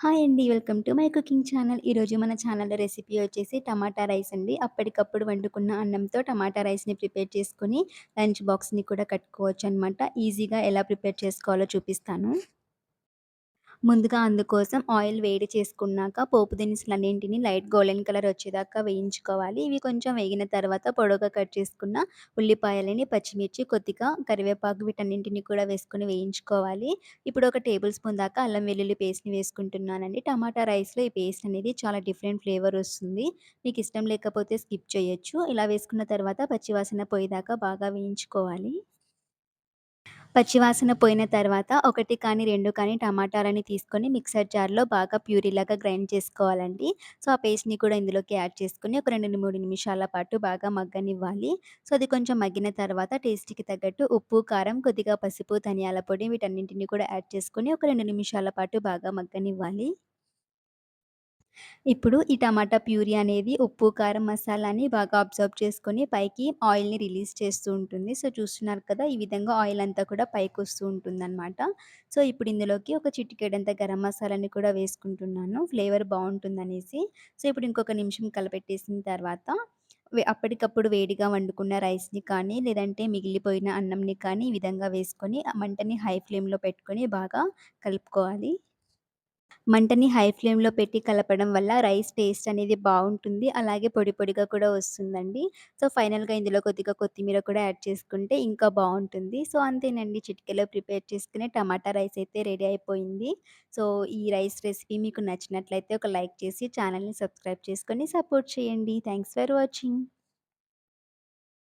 Hi అండి. Welcome to my cooking channel. ఈరోజు మన ఛానల్ రెసిపీ వచ్చేసి టమాటా రైస్ అండి. అప్పటికప్పుడు వండుకున్న అన్నంతో టమాటా రైస్‌ని ప్రిపేర్ చేసుకుని లంచ్ బాక్స్‌ని కూడా కట్టుకోవచ్చు అనమాట ఈజీగా ఎలా ప్రిపేర్ చేసుకోవాలో చూపిస్తాను. ముందుగా అందుకోసం ఆయిల్ వేడి చేసుకున్నాక పోపు దినుసులు అన్నింటినీ లైట్ గోల్డెన్ కలర్ వచ్చేదాకా వేయించుకోవాలి. ఇవి కొంచెం వేగిన తర్వాత పొడవుగా కట్ చేసుకున్న ఉల్లిపాయలని, పచ్చిమిర్చి, కొద్దిగా కరివేపాకు వీటన్నింటిని కూడా వేసుకొని వేయించుకోవాలి. ఇప్పుడు ఒక టేబుల్ స్పూన్ దాకా అల్లం వెల్లుల్లి పేస్ట్‌ని వేసుకుంటున్నానండి. టమాటా రైస్‌లో ఈ పేస్ట్ అనేది చాలా డిఫరెంట్ ఫ్లేవర్ వస్తుంది. మీకు ఇష్టం లేకపోతే స్కిప్ చేయొచ్చు. ఇలా వేసుకున్న తర్వాత పచ్చివాసన పోయేదాకా బాగా వేయించుకోవాలి. పచ్చివాసన పోయిన తర్వాత ఒకటి కానీ, రెండు కానీ టమాటాలని తీసుకొని మిక్సర్ జార్‌లో బాగా ప్యూరీలాగా గ్రైండ్ చేసుకోవాలండి. సో, ఆ పేస్ట్‌ని కూడా ఇందులోకి యాడ్ చేసుకొని ఒక 2, 3 నిమిషాల పాటు బాగా మగ్గనివ్వాలి. సో, అది కొంచెం మగ్గిన తర్వాత టేస్ట్‌కి తగ్గట్టు ఉప్పు, కారం, కొద్దిగా పసుపు, ధనియాల పొడి వీటన్నింటిని కూడా యాడ్ చేసుకొని ఒక రెండు నిమిషాల పాటు బాగా మగ్గనివ్వాలి. ఇప్పుడు ఈ టమాటా ప్యూరీ అనేది ఉప్పు, కారం, మసాలాని బాగా అబ్జర్వ్ చేసుకొని పైకి ఆయిల్‌ని రిలీజ్ చేస్తూ ఉంటుంది. సో, చూస్తున్నారు కదా! ఈ విధంగా ఆయిల్ అంతా కూడా పైకొస్తూ ఉంటుందనమాట. సో, ఇప్పుడు ఇందులోకి ఒక చిటికెడంత గరం మసాలాని కూడా వేసుకుంటున్నాను. ఫ్లేవర్ బావుంటుందనేసి. సో, ఇప్పుడు ఇంకొక నిమిషం కలపెట్టేసిన తర్వాత వె అప్పటికప్పుడు వేడిగా వండుకున్న రైస్‌ని కానీ, లేదంటే మిగిలిపోయిన అన్నంని కానీ ఈ విధంగా వేసుకొని మంటని హై ఫ్లేమ్‌లో పెట్టుకొని బాగా కలుపుకోవాలి. మంటని హై ఫ్లేమ్‌లో పెట్టి కలపడం వల్ల రైస్ టేస్ట్ అనేది బావుంటుంది. అలాగే పొడి పొడిగా కూడా వస్తుందండి. సో, ఫైనల్‌గా ఇందులో కొద్దిగా కొత్తిమీర కూడా యాడ్ చేసుకుంటే ఇంకా బావుంటుంది. సో, అంతేనండి చిటికెలో ప్రిపేర్ చేసుకునే టమాటా రైస్ అయితే రెడీ అయిపోయింది. సో, ఈ రైస్ రెసిపీ మీకు నచ్చినట్లయితే ఒక లైక్ చేసి ఛానల్‌ని సబ్స్క్రైబ్ చేసుకొని సపోర్ట్ చేయండి. Thanks for watching.